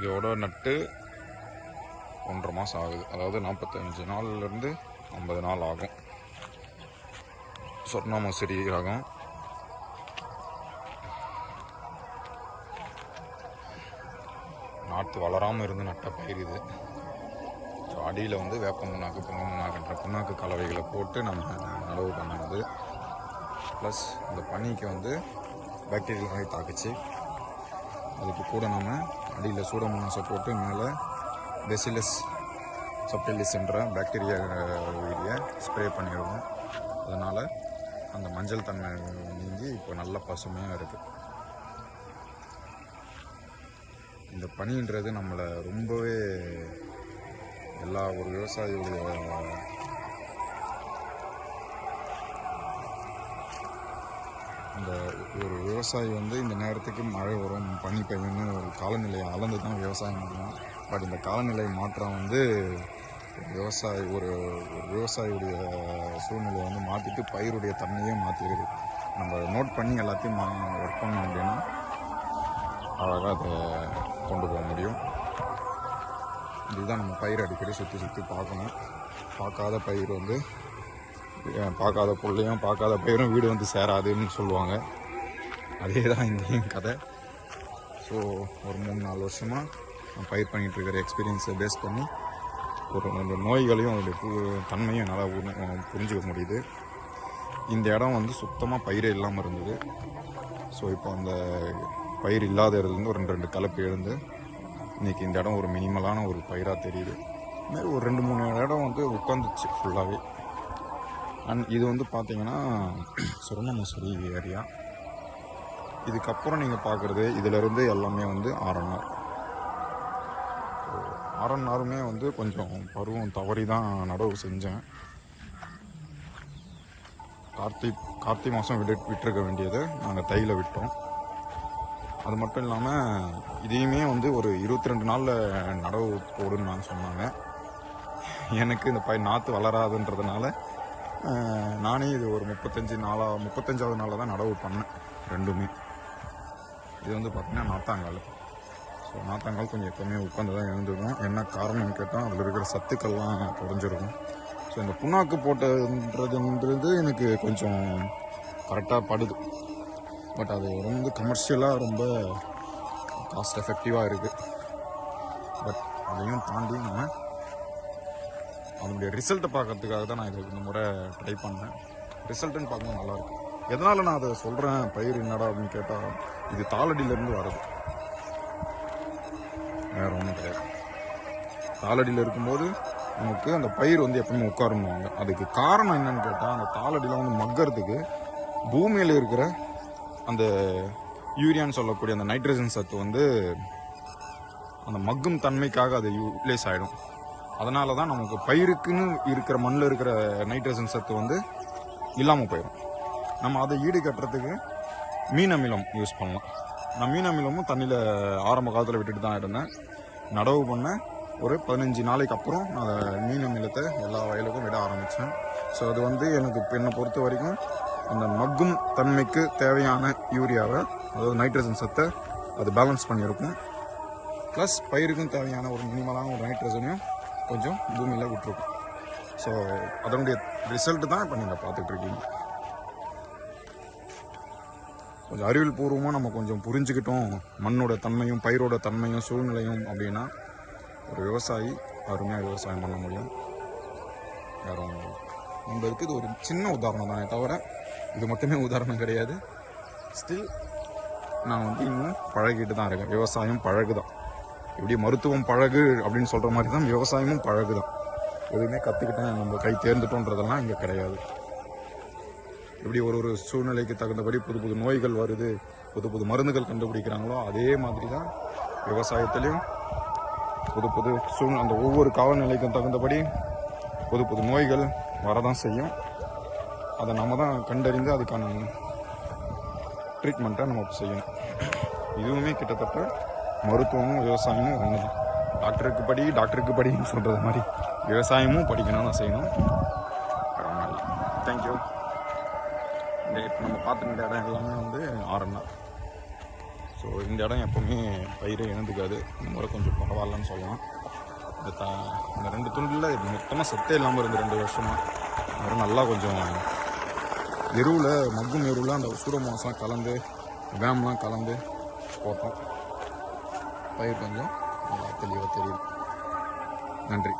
இதோட நட்டு ஒன்றரை மாதம் ஆகுது. அதாவது நாற்பத்தஞ்சு நாள்லேருந்து ஐம்பது நாள் ஆகும். சொர்ணாமசரி ரகம் நாற்று வளராமல் இருந்து நட்ட பயிர் இது. அடியில் வந்து வேப்ப முன்னாக்கு பொங்க முன்னாக்குன்ற புண்ணாக்கு கலவைகளை போட்டு நம்ம நடவு பண்ணது ப்ளஸ் இந்த பனிக்கு வந்து பாக்டீரியல் நோய் தாக்குச்சு. அதுக்கு கூட நம்ம அடியில் சூடமோனாஸை போட்டு மேலே பெசிலஸ் சப்டிலிஸ் என்ற பாக்டீரியா உயிரியை ஸ்ப்ரே பண்ணிடுவோம். அதனால் அந்த மஞ்சள் தன்மை நீங்கி இப்போ நல்ல பசுமையாக இருக்குது இந்த பனின்றது நம்மளை ரொம்பவே எல்லா ஒரு விவசாயியுடைய இந்த ஒரு விவசாயி வந்து இந்த நேரத்துக்கு மழை வரும் பனி பெய்யும்னு ஒரு காலநிலையை அளந்து தான் விவசாயம் பண்ணலாம் பட் இந்த காலநிலை மாற்றம் வந்து விவசாயி ஒரு விவசாயியுடைய சூழ்நிலையை வந்து மாற்றிட்டு பயிருடைய தன்மையே மாற்றிடுது நம்ம நோட் பண்ணி எல்லாத்தையும் ஒர்க் பண்ணோம் அப்படின்னா அழகாக அதை கொண்டு போக முடியும். இதுதான் நம்ம பயிர் அடிக்கடி சுற்றி சுற்றி பார்க்கணும். பார்க்காத பயிர் வந்து பார்க்காத புள்ளையும் பார்க்காத பயிரும் வீடு வந்து சேராதுன்னு சொல்லுவாங்க. அதே தான் இங்கேயும் கதை. ஸோ ஒரு மூணு நாலு வருஷமாக நான் பயிர் பண்ணிகிட்டு இருக்கிற எக்ஸ்பீரியன்ஸை பேஸ் பண்ணி ஒரு அந்த நோய்களையும் அதோடைய தன்மையும் என்னால் புரிஞ்சுக்க முடியுது. இந்த இடம் வந்து சுத்தமாக பயிரே இல்லாமல் இருந்தது. ஸோ இப்போ அந்த பயிர் இல்லாத இடத்துலேருந்து ஒரு ரெண்டு ரெண்டு கலப்பு எழுந்து இன்னைக்கு இந்த இடம் ஒரு மினிமலான ஒரு பயிராக தெரியுது. இதுமாரி ஒரு ரெண்டு மூணு இடம் வந்து உட்காந்துச்சு ஃபுல்லாகவே அண்ட் இது வந்து பார்த்திங்கன்னா சுரணமசூரி ஏரியா. இதுக்கப்புறம் நீங்கள் பார்க்குறது இதிலிருந்து எல்லாமே வந்து ஆர்என்ஆர் ஆர்என்ஆருமே வந்து கொஞ்சம் பருவம் தவறி தான் நடவு செஞ்சேன். கார்த்திக் கார்த்திகை மாதம் விட்டு விட்டுருக்க வேண்டியது நாங்கள் தையில் விட்டோம். அது மட்டும் இல்லாமல் இதையுமே வந்து ஒரு இருபத்தி ரெண்டு நாளில் நடவு போடுன்னு நான் சொன்னாங்க. எனக்கு இந்த பயிர் நாற்று வளராதுன்றதுனால நானே இது ஒரு முப்பத்தஞ்சு நாளாக முப்பத்தஞ்சாவது நாளில் தான் நடவு பண்ணேன் ரெண்டுமே. இது வந்து பார்த்தீங்கன்னா நாத்தாங்கால். ஸோ நாத்தாங்கால் கொஞ்சம் எப்போவுமே உட்காந்து தான் எழுந்துருக்கும். என்ன காரணம்னு கேட்டால் அதில் இருக்கிற சத்துக்கள்லாம் குறைஞ்சிருக்கும். ஸோ இந்த புண்ணாக்கு போட்டதுன்றதுன்றது எனக்கு கொஞ்சம் கரெக்டாக படுது. பட் அது வந்து கமர்ஷியலாக ரொம்ப காஸ்ட் எஃபெக்டிவாக இருக்குது பட் அதையும் தாண்டி நம்ம அதனுடைய ரிசல்ட்டை பார்க்கறதுக்காக தான் நான் இதுக்கு இந்த முறை ட்ரை பண்ணேன் ரிசல்ட்டுன்னு பார்க்கும்போது நல்லாயிருக்கும் எதனால் நான் அதை சொல்கிறேன் பயிர் என்னடா அப்படின்னு கேட்டால் இது தாளடியிலேருந்து வருது வேறு ஒன்றும் கிடையாது. தாளடியில் இருக்கும்போது நமக்கு அந்த பயிர் வந்து எப்பவுமே உட்காரணுவாங்க அதுக்கு காரணம் என்னன்னு கேட்டால் அந்த தாளடியில் வந்து மக்கிறதுக்கு பூமியில் இருக்கிற அந்த யூரியான்னு சொல்லக்கூடிய அந்த நைட்ரஜன் சத்து வந்து அந்த மக்கும் தன்மைக்காக அது யூட்டிலைஸ் ஆகிடும் அதனால தான் நமக்கு பயிருக்குன்னு இருக்கிற மண்ணில் இருக்கிற நைட்ரஜன் சத்து வந்து இல்லாமல் போயிடும். நம்ம அதை ஈடு கட்டுறதுக்கு மீன் அமிலம் யூஸ் பண்ணலாம். நான் மீன் அமிலமும் தண்ணியில் ஆரம்ப காலத்தில் விட்டுட்டு தான் இருந்தேன். நடவு பண்ண ஒரு பதினஞ்சு நாளைக்கு அப்புறம் நான் அதை மீன் அமிலத்தை எல்லா வயலுக்கும் விட ஆரம்பித்தேன் ஸோ அது வந்து எனக்கு என்னை பொறுத்த வரைக்கும் அந்த மக்கும் தன்மைக்கு தேவையான யூரியாவை அதாவது நைட்ரஜன் சத்தை அது பேலன்ஸ் பண்ணியிருக்கும். ப்ளஸ் பயிருக்கும் தேவையான ஒரு மினிமலான ஒரு நைட்ரஜனையும் கொஞ்சம் பூமியில் விட்டுருக்கும். ஸோ அதனுடைய ரிசல்ட் தான் இப்போ நீங்கள் பார்த்துட்ருக்கீங்க கொஞ்சம் அறிவியல் பூர்வமாக நம்ம கொஞ்சம் புரிஞ்சுக்கிட்டோம். மண்ணோட தன்மையும் பயிரோட தன்மையும் சூழ்நிலையும் அப்படின்னா ஒரு விவசாயி அருமையாக விவசாயம் பண்ண முடியும். யாரும் ஒன்றும் இது ஒரு சின்ன உதாரணம் தானே தவிர இது மட்டுமே உதாரணம் கிடையாது. ஸ்டில் நான் வந்து இன்னும் பழகிட்டு தான் இருக்கேன். விவசாயம் பழகுதான். இப்படி மருத்துவம் பழகு அப்படின்னு சொல்கிற மாதிரி தான் விவசாயமும் பழகுதான். எதுவுமே கற்றுக்கிட்டேன் நம்ம கை தேர்ந்துட்டோன்றதெல்லாம் இங்கே கிடையாது. எப்படி ஒரு ஒரு சூழ்நிலைக்கு தகுந்தபடி புது புது நோய்கள் வருது புது புது மருந்துகள் கண்டுபிடிக்கிறாங்களோ அதே மாதிரி தான் விவசாயத்திலையும் புது புது சூழ் அந்த ஒவ்வொரு காலநிலைக்கும் தகுந்தபடி புது புது நோய்கள் வரதான் செய்யும். அதை நம்ம தான் கண்டறிந்து அதுக்கான ட்ரீட்மெண்ட்டை நம்ம செய்யணும். இதுவுமே கிட்டத்தட்ட மருத்துவமும் விவசாயமும் ஒன்று தான் டாக்டருக்கு படி டாக்டருக்கு படின்னு சொல்கிறது மாதிரி விவசாயமும் படிக்கணும் தான் செய்யணும். தேங்க்யூ இந்த இப்போ நம்ம பார்த்துக்கிட்ட இடம் எல்லாமே வந்து ஆரண்ணா ஸோ இந்த இடம் எப்போவுமே பயிரை இழந்துக்காது இந்த முறை கொஞ்சம் பரவாயில்லன்னு சொல்லலாம். இந்த த இந்த ரெண்டு துண்டில் மொத்தமாக சத்தே இல்லாமல் இருந்து ரெண்டு வருஷமாக அப்புறம் நல்லா கொஞ்சம் எருவில் மக்கும் எருவில் அந்த சூரமாசம் கலந்து வேம்லாம் கலந்து போட்டோம். பயிர் கொஞ்சம் நல்லா தெளிவாக தெரியுது. நன்றி.